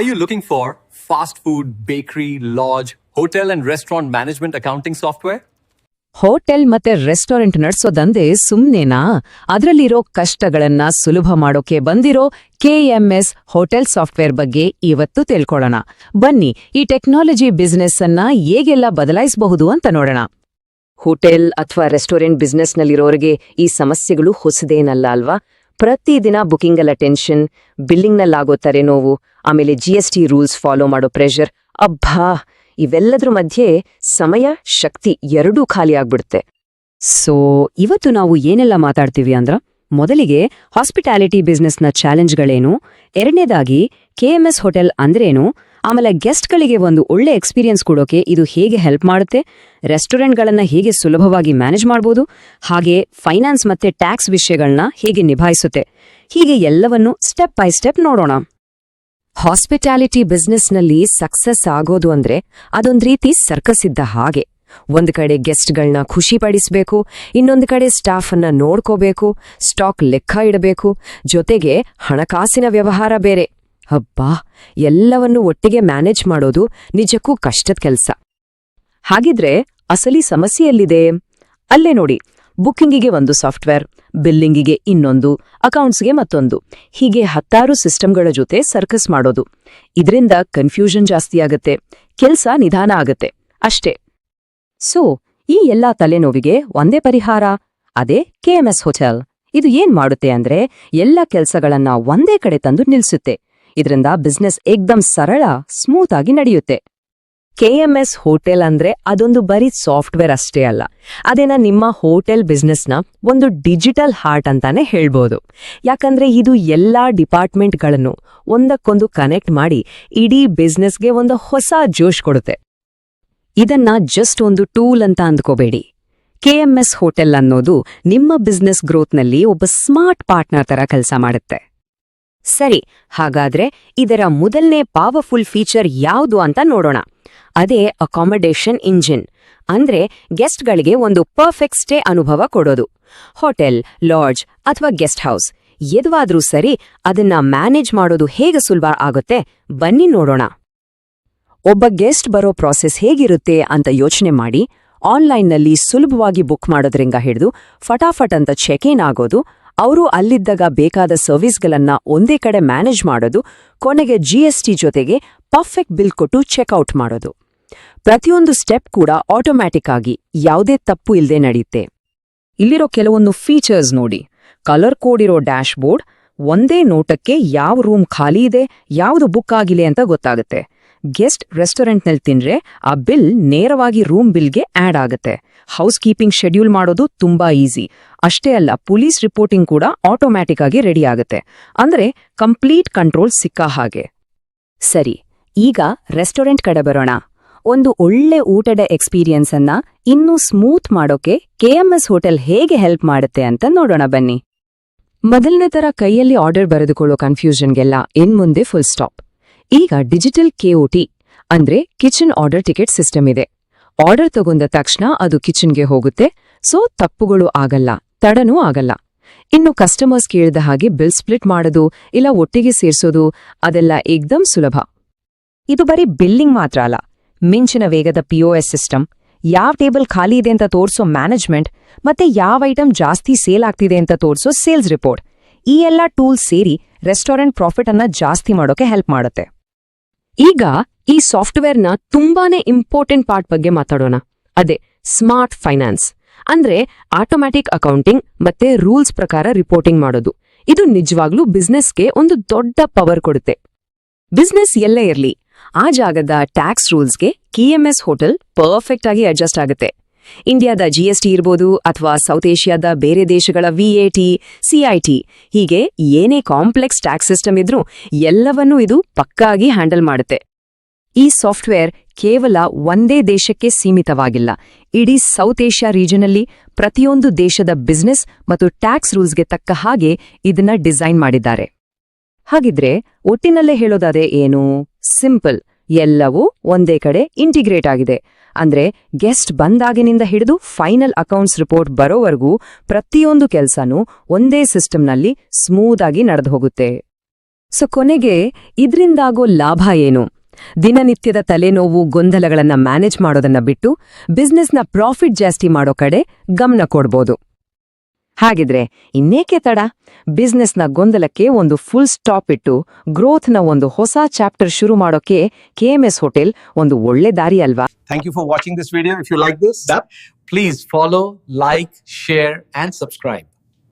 Are you looking for fast food, bakery, lodge, hotel, and restaurant management accounting software? Hotel ಮತ್ತೆ restaurant ನಡ್ಸೋದಂದೆ ಸುಮ್ನೇನಾ? ಅದರಲ್ಲಿರೋ ಕಷ್ಟಗಳನ್ನ ಸುಲಭ ಮಾಡೋಕೆ ಬಂದಿರೋ ಕೆಎಂಎಸ್ ಹೋಟೆಲ್ ಸಾಫ್ಟ್ವೇರ್ ಬಗ್ಗೆ ಇವತ್ತು ತಿಳ್ಕೊಳ್ಳೋಣ. ಬನ್ನಿ ಈ ಟೆಕ್ನಾಲಜಿ ಬಿಸ್ನೆಸ್ ಅನ್ನ ಹೇಗೆಲ್ಲ ಬದಲಾಯಿಸಬಹುದು ಅಂತ ನೋಡೋಣ. ಹೋಟೆಲ್ ಅಥವಾ ರೆಸ್ಟೋರೆಂಟ್ ಬಿಸ್ನೆಸ್ನಲ್ಲಿರೋರಿಗೆ ಈ ಸಮಸ್ಯೆಗಳು ಹೊಸದೇನಲ್ಲ ಅಲ್ವಾ? ಪ್ರತಿದಿನ ಬುಕಿಂಗ್ ಎಲ್ಲ ಟೆನ್ಷನ್, ಬಿಲ್ಲಿಂಗ್ನಲ್ಲಾಗೋ ತಲೆನೋವು, ಆಮೇಲೆ G S T rules follow ಮಾಡೋ ಪ್ರೆಷರ್, ಅಬ್ಬಾ! ಇವೆಲ್ಲದ್ರ ಮಧ್ಯೆ ಸಮಯ, ಶಕ್ತಿ ಎರಡೂ ಖಾಲಿ ಆಗ್ಬಿಡುತ್ತೆ. ಸೊ, ಇವತ್ತು ನಾವು ಏನೆಲ್ಲ ಮಾತಾಡ್ತೀವಿ ಅಂದ್ರ, ಮೊದಲಿಗೆ ಹಾಸ್ಪಿಟಾಲಿಟಿ ಬಿಸ್ನೆಸ್ನ ಚಾಲೆಂಜ್ಗಳೇನು, ಎರಡನೇದಾಗಿ ಕೆಎಂಎಸ್ ಹೋಟೆಲ್ ಅಂದ್ರೇನು ಆಮೇಲೆ ಗೆಸ್ಟ್ಗಳಿಗೆ ಒಂದು ಒಳ್ಳೆ ಎಕ್ಸ್ಪೀರಿಯನ್ಸ್ ಕೊಡೋಕೆ ಇದು ಹೇಗೆ ಹೆಲ್ಪ್ ಮಾಡುತ್ತೆ, ರೆಸ್ಟೋರೆಂಟ್ಗಳನ್ನು ಹೇಗೆ ಸುಲಭವಾಗಿ ಮ್ಯಾನೇಜ್ ಮಾಡ್ಬೋದು, ಹಾಗೆ ಫೈನಾನ್ಸ್ ಮತ್ತೆ ಟ್ಯಾಕ್ಸ್ ವಿಷಯಗಳನ್ನ ಹೇಗೆ ನಿಭಾಯಿಸುತ್ತೆ, ಹೀಗೆ ಎಲ್ಲವನ್ನು ಸ್ಟೆಪ್ ಬೈ ಸ್ಟೆಪ್ ನೋಡೋಣ. ಹಾಸ್ಪಿಟಾಲಿಟಿ ಬಿಸ್ನೆಸ್ನಲ್ಲಿ ಸಕ್ಸಸ್ ಆಗೋದು ಅಂದ್ರೆ ಅದೊಂದು ರೀತಿ ಸರ್ಕಸ್ ಇದ್ದ ಹಾಗೆ. ಒಂದು ಕಡೆ ಗೆಸ್ಟ್ಗಳನ್ನ ಖುಷಿ ಇನ್ನೊಂದು ಇನ್ನೊಂದ್ ಕಡೆ ಸ್ಟಾಫ್ ಅನ್ನ ನೋಡ್ಕೋಬೇಕು, ಸ್ಟಾಕ್ ಲೆಕ್ಕ ಇಡಬೇಕು, ಜೊತೆಗೆ ಹಣಕಾಸಿನ ವ್ಯವಹಾರ ಬೇರೆ. ಹಬ್ಬಾ ಎಲ್ಲವನ್ನು ಒಟ್ಟಿಗೆ ಮ್ಯಾನೇಜ್ ಮಾಡೋದು ನಿಜಕ್ಕೂ ಕಷ್ಟದ ಕೆಲ್ಸ. ಹಾಗಿದ್ರೆ ಅಸಲಿ ಸಮಸ್ಯೆ ಎಲ್ಲಿದೆ? ಅಲ್ಲೇ ನೋಡಿ, ಬುಕ್ಕಿಂಗಿಗೆ ಒಂದು ಸಾಫ್ಟ್ವೇರ್, ಬಿಲ್ಲಿಂಗಿಗೆ ಇನ್ನೊಂದು, ಅಕೌಂಟ್ಸ್ಗೆ ಮತ್ತೊಂದು, ಹೀಗೆ ಹತ್ತಾರು ಸಿಸ್ಟಮ್ಗಳ ಜೊತೆ ಸರ್ಕಸ್ ಮಾಡೋದು. ಇದರಿಂದ ಕನ್ಫ್ಯೂಷನ್ ಜಾಸ್ತಿ ಆಗತ್ತೆ, ಕೆಲ್ಸ ನಿಧಾನ ಆಗತ್ತೆ, ಅಷ್ಟೇ. ಸೊ, ಈ ಎಲ್ಲಾ ತಲೆನೋವಿಗೆ ಒಂದೇ ಪರಿಹಾರ, ಅದೇ ಕೆಎಂಎಸ್ ಹೋಟೆಲ್. ಇದು ಏನ್ ಮಾಡುತ್ತೆ ಅಂದ್ರೆ, ಎಲ್ಲ ಕೆಲ್ಸಗಳನ್ನ ಒಂದೇ ಕಡೆ ತಂದು ನಿಲ್ಸುತ್ತೆ. ಇದರಿಂದ ಬಿಸ್ನೆಸ್ ಏಕ್ದಮ್ ಸರಳ ಸ್ಮೂತ್ ಆಗಿ ನಡೆಯುತ್ತೆ. ಕೆಎಂಎಸ್ ಹೋಟೆಲ್ ಅಂದ್ರೆ ಅದೊಂದು ಬರೀ ಸಾಫ್ಟ್ವೇರ್ ಅಷ್ಟೇ ಅಲ್ಲ. ಅದೇನ ನಿಮ್ಮ ಹೋಟೆಲ್ ಬಿಸ್ನೆಸ್ನ ಒಂದು ಡಿಜಿಟಲ್ ಹಾರ್ಟ್ ಅಂತಾನೆ ಹೇಳ್ಬೋದು. ಯಾಕಂದ್ರೆ ಇದು ಎಲ್ಲಾ ಡಿಪಾರ್ಟ್ಮೆಂಟ್ಗಳನ್ನು ಒಂದಕ್ಕೊಂದು ಕನೆಕ್ಟ್ ಮಾಡಿ ಇಡೀ ಬಿಸ್ನೆಸ್ಗೆ ಒಂದು ಹೊಸ ಜೋಶ್ ಕೊಡುತ್ತೆ. ಇದನ್ನ ಜಸ್ಟ್ ಒಂದು ಟೂಲ್ ಅಂತ ಅಂದ್ಕೋಬೇಡಿ. ಕೆಎಂಎಸ್ ಹೋಟೆಲ್ ಅನ್ನೋದು ನಿಮ್ಮ ಬಿಸ್ನೆಸ್ ಗ್ರೋತ್ನಲ್ಲಿ ಒಬ್ಬ ಸ್ಮಾರ್ಟ್ ಪಾರ್ಟ್ನರ್ ತರ ಕೆಲಸ ಮಾಡುತ್ತೆ. ಸರಿ, ಹಾಗಾದ್ರೆ ಇದರ ಮೊದಲನೇ ಪವರ್ಫುಲ್ ಫೀಚರ್ ಯಾವುದು ಅಂತ ನೋಡೋಣ. ಅದೇ ಅಕಾಮಡೇಷನ್ ಇಂಜಿನ್ ಅಂದ್ರೆ ಗೆಸ್ಟ್ಗಳಿಗೆ ಒಂದು ಪರ್ಫೆಕ್ಟ್ ಸ್ಟೇ ಅನುಭವ ಕೊಡೋದು. ಹೋಟೆಲ್ ಲಾಡ್ಜ್ ಅಥವಾ ಗೆಸ್ಟ್ ಹೌಸ್ ಎದುವಾದ್ರೂ ಸರಿ ಅದನ್ನ ಮ್ಯಾನೇಜ್ ಮಾಡೋದು ಹೇಗೆ ಸುಲಭ ಆಗುತ್ತೆ ಬನ್ನಿ ನೋಡೋಣ. ಒಬ್ಬ ಗೆಸ್ಟ್ ಬರೋ ಪ್ರಾಸೆಸ್ ಹೇಗಿರುತ್ತೆ ಅಂತ ಯೋಚನೆ ಮಾಡಿ ಆನ್ಲೈನ್ನಲ್ಲಿ ಸುಲಭವಾಗಿ ಬುಕ್ ಮಾಡೋದ್ರಿಂದ ಹಿಡಿದು ಫಟಾಫಟ್ ಅಂತ ಚೆಕ್ ಇನ್ ಆಗೋದು ಅವರು ಅಲ್ಲಿದ್ದಾಗ ಬೇಕಾದ ಸರ್ವಿಸ್ಗಳನ್ನ ಒಂದೇ ಕಡೆ ಮ್ಯಾನೇಜ್ ಮಾಡೋದು, ಕೊನೆಗೆ ಜಿಎಸ್ಟಿ ಜೊತೆಗೆ ಪರ್ಫೆಕ್ಟ್ ಬಿಲ್ ಕೊಟ್ಟು ಚೆಕ್ಔಟ್ ಮಾಡೋದು. ಪ್ರತಿಯೊಂದು ಸ್ಟೆಪ್ ಕೂಡ ಆಟೋಮ್ಯಾಟಿಕ್ ಆಗಿ ಯಾವುದೇ ತಪ್ಪು ಇಲ್ಲದೆ ನಡೆಯುತ್ತೆ. ಇಲ್ಲಿರೋ ಕೆಲವೊಂದು ಫೀಚರ್ಸ್ ನೋಡಿ. ಕಲರ್ ಕೋಡ್ ಇರೋ ಡ್ಯಾಶ್ ಬೋರ್ಡ್ ಒಂದೇ ನೋಟಕ್ಕೆ ಯಾವ ರೂಮ್ ಖಾಲಿ ಇದೆ, ಯಾವುದು ಬುಕ್ ಆಗಿಲ್ಲ ಅಂತ ಗೊತ್ತಾಗುತ್ತೆ. ಗೆಸ್ಟ್ ರೆಸ್ಟೋರೆಂಟ್ನಲ್ಲಿ ತಿಂದ್ರೆ ಆ ಬಿಲ್ ನೇರವಾಗಿ ರೂಮ್ ಬಿಲ್ಗೆ ಆಡ್ ಆಗುತ್ತೆ. ಹೌಸ್ ಕೀಪಿಂಗ್ ಶೆಡ್ಯೂಲ್ ಮಾಡೋದು ತುಂಬಾ ಈಸಿ. ಅಷ್ಟೇ ಅಲ್ಲ, ಪೊಲೀಸ್ ರಿಪೋರ್ಟಿಂಗ್ ಕೂಡ ಆಟೋಮ್ಯಾಟಿಕ್ ಆಗಿ ರೆಡಿ ಆಗುತ್ತೆ. ಅಂದ್ರೆ ಕಂಪ್ಲೀಟ್ ಕಂಟ್ರೋಲ್ ಸಿಕ್ಕ ಹಾಗೆ. ಸರಿ, ಈಗ ರೆಸ್ಟೋರೆಂಟ್ ಕಡೆ ಬರೋಣ. ಒಂದು ಒಳ್ಳೆ ಊಟದ ಎಕ್ಸ್ಪೀರಿಯನ್ಸ್ ಅನ್ನ ಇನ್ನೂ ಸ್ಮೂತ್ ಮಾಡೋಕೆ ಕೆಎಂಎಸ್ ಹೋಟೆಲ್ ಹೇಗೆ ಹೆಲ್ಪ್ ಮಾಡುತ್ತೆ ಅಂತ ನೋಡೋಣ ಬನ್ನಿ. ಮೊದಲನೇ ತರ ಕೈಯಲ್ಲಿ ಆರ್ಡರ್ ಬರೆದುಕೊಳ್ಳೋ ಕನ್ಫ್ಯೂಷನ್ಗೆಲ್ಲ ಇನ್ಮುಂದೆ ಫುಲ್ ಸ್ಟಾಪ್. ಈಗ ಡಿಜಿಟಲ್ ಕೆಒಟಿ ಅಂದ್ರೆ ಕಿಚನ್ ಆರ್ಡರ್ ಟಿಕೆಟ್ ಸಿಸ್ಟಮ್ ಇದೆ. ಆರ್ಡರ್ ತಗೊಂಡ ತಕ್ಷಣ ಅದು ಕಿಚನ್ಗೆ ಹೋಗುತ್ತೆ. ಸೊ, ತಪ್ಪುಗಳು ಆಗಲ್ಲ, ತಡನೂ ಆಗಲ್ಲ. ಇನ್ನು ಕಸ್ಟಮರ್ಸ್ ಕೇಳಿದ ಹಾಗೆ ಬಿಲ್ ಸ್ಪ್ಲಿಟ್ ಮಾಡೋದು, ಇಲ್ಲ ಒಟ್ಟಿಗೆ ಸೇರಿಸೋದು, ಅದೆಲ್ಲ ಏಕ್ದಮ್ ಸುಲಭ. ಇದು ಬರೀ ಬಿಲ್ಲಿಂಗ್ ಮಾತ್ರ ಅಲ್ಲ. ಮಿಂಚಿನ ವೇಗದ ಪಿಒಎಸ್ ಸಿಸ್ಟಮ್, ಯಾವ ಟೇಬಲ್ ಖಾಲಿ ಇದೆ ಅಂತ ತೋರಿಸೋ ಮ್ಯಾನೇಜ್ಮೆಂಟ್, ಮತ್ತೆ ಯಾವ ಐಟಮ್ ಜಾಸ್ತಿ ಸೇಲ್ ಆಗ್ತಿದೆ ಅಂತ ತೋರಿಸೋ ಸೇಲ್ಸ್ ರಿಪೋರ್ಟ್. ಈ ಎಲ್ಲ ಟೂಲ್ಸ್ ಸೇರಿ ರೆಸ್ಟೋರೆಂಟ್ ಪ್ರಾಫಿಟ್ ಅನ್ನ ಜಾಸ್ತಿ ಮಾಡೋಕೆ ಹೆಲ್ಪ್ ಮಾಡುತ್ತೆ. ಈಗ ಈ ಸಾಫ್ಟ್ವೇರ್ನ ತುಂಬಾನೇ ಇಂಪಾರ್ಟೆಂಟ್ ಪಾರ್ಟ್ ಬಗ್ಗೆ ಮಾತಾಡೋಣ. ಅದೇ ಸ್ಮಾರ್ಟ್ ಫೈನಾನ್ಸ್. ಅಂದ್ರೆ ಆಟೋಮ್ಯಾಟಿಕ್ ಅಕೌಂಟಿಂಗ್ ಮತ್ತೆ ರೂಲ್ಸ್ ಪ್ರಕಾರ ರಿಪೋರ್ಟಿಂಗ್ ಮಾಡೋದು. ಇದು ನಿಜವಾಗ್ಲೂ ಬಿಸ್ನೆಸ್ಗೆ ಒಂದು ದೊಡ್ಡ ಪವರ್ ಕೊಡುತ್ತೆ. ಬಿಸ್ನೆಸ್ ಎಲ್ಲೇ ಇರ್ಲಿ, ಆ ಜಾಗದ ಟ್ಯಾಕ್ಸ್ ರೂಲ್ಸ್ಗೆ ಕೆಎಂಎಸ್ ಹೋಟೆಲ್ ಪರ್ಫೆಕ್ಟ್ ಆಗಿ ಅಡ್ಜಸ್ಟ್ ಆಗುತ್ತೆ. ಇಂಡಿಯಾದ ಜಿಎಸ್ಟಿ ಇರ್ಬೋದು ಅಥವಾ ಸೌತ್ ಏಷ್ಯಾದ ಬೇರೆ ದೇಶಗಳ ವಿಎಟಿ ಸಿಐಟಿ ಹೀಗೆ ಏನೇ ಕಾಂಪ್ಲೆಕ್ಸ್ ಟ್ಯಾಕ್ಸ್ ಸಿಸ್ಟಮ್ ಇದ್ರೂ ಎಲ್ಲವನ್ನೂ ಇದು ಪಕ್ಕಾಗಿ ಹ್ಯಾಂಡಲ್ ಮಾಡುತ್ತೆ. ಈ ಸಾಫ್ಟ್ವೇರ್ ಕೇವಲ ಒಂದೇ ದೇಶಕ್ಕೆ ಸೀಮಿತವಾಗಿಲ್ಲ. ಇಡೀ ಸೌತ್ ಏಷ್ಯಾ ರೀಜನಲ್ಲಿ ಪ್ರತಿಯೊಂದು ದೇಶದ ಬಿಸ್ನೆಸ್ ಮತ್ತು ಟ್ಯಾಕ್ಸ್ ರೂಲ್ಸ್ಗೆ ತಕ್ಕ ಹಾಗೆ ಇದನ್ನ ಡಿಸೈನ್ ಮಾಡಿದ್ದಾರೆ. ಹಾಗಿದ್ರೆ ಒಟ್ಟಿನಲ್ಲೇ ಹೇಳೋದಾದ್ರೆ ಏನು? ಸಿಂಪಲ್ ಎಲ್ಲವೂ ಒಂದೇ ಕಡೆ ಇಂಟಿಗ್ರೇಟ್ ಆಗಿದೆ. ಅಂದ್ರೆ ಗೆಸ್ಟ್ ಬಂದಾಗಿನಿಂದ ಹಿಡಿದು ಫೈನಲ್ ಅಕೌಂಟ್ಸ್ ರಿಪೋರ್ಟ್ ಬರೋವರೆಗೂ ಪ್ರತಿಯೊಂದು ಕೆಲಸನೂ ಒಂದೇ ಸಿಸ್ಟಮ್ನಲ್ಲಿ ಸ್ಮೂತ್ ಆಗಿ ನಡೆದು ಹೋಗುತ್ತೆ. ಸೊ ಕೊನೆಗೆ ಇದ್ರಿಂದಾಗೋ ಲಾಭ ಏನು? ದಿನನಿತ್ಯದ ತಲೆನೋವು, ಗೊಂದಲಗಳನ್ನ ಮ್ಯಾನೇಜ್ ಮಾಡೋದನ್ನ ಬಿಟ್ಟು ಬಿಸ್ನೆಸ್ನ ಪ್ರಾಫಿಟ್ ಜಾಸ್ತಿ ಮಾಡೋ ಕಡೆ ಗಮನ ಕೊಡ್ಬೋದು. ಹಾಗಿದ್ರೆ ಇನ್ನೇಕೆ ತಡ? ಬಿಸ್ನೆಸ್ನ ಗೊಂದಲಕ್ಕೆ ಒಂದು ಫುಲ್ ಸ್ಟಾಪ್ ಇಟ್ಟು ಗ್ರೋಥ್ನ ಒಂದು ಹೊಸ ಚಾಪ್ಟರ್ ಶುರು ಮಾಡೋಕೆ ಕೆ ಎಂ ಎಸ್ ಹೋಟೆಲ್ ಒಂದು ಒಳ್ಳೆ ದಾರಿ ಅಲ್ವಾ? Thank you for watching this video if you like this please follow like share and subscribe